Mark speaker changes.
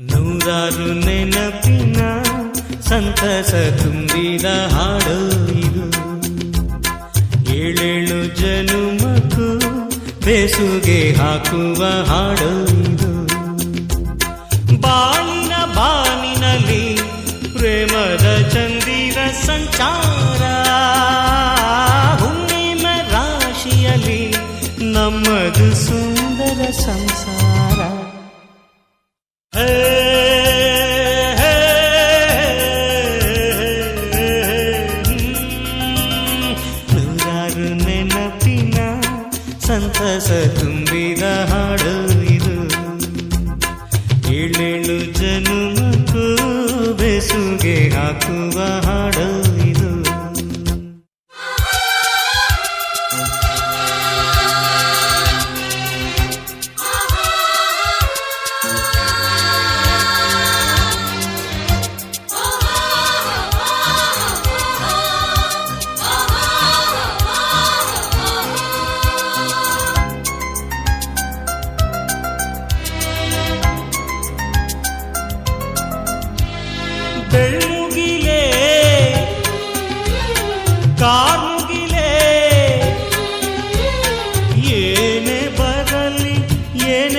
Speaker 1: ನೂರಾರು ನೆನಪಿನ ಸಂತಸ ತುಂಬಿದ ಹಾಡು ಇದು. ಏಳೇಳು ಜನುಮಕ್ಕೂ ಬೇಸುಗೆ ಹಾಕುವ ಹಾಡು ಇದು. ಬಾಳಿನ ಪ್ರೇಮದ ಚಂದಿರ ಸಂಚಾರ. ಹುಣ್ಣಿಮ ರಾಶಿಯಲ್ಲಿ ನಮ್ಮದು ಸುಂದರ ಸಂಸಾರ. ಸಂತಸ ತುಂಬಿದ ಹಾಡು ಇದು. ಏಳೇಳು ಜನುಮಕ್ಕೂ ಬೆಸುಗೆ ಹಾಕುವ வெண்முகிலே கார்முகிலே ஏனே பகலி ஏன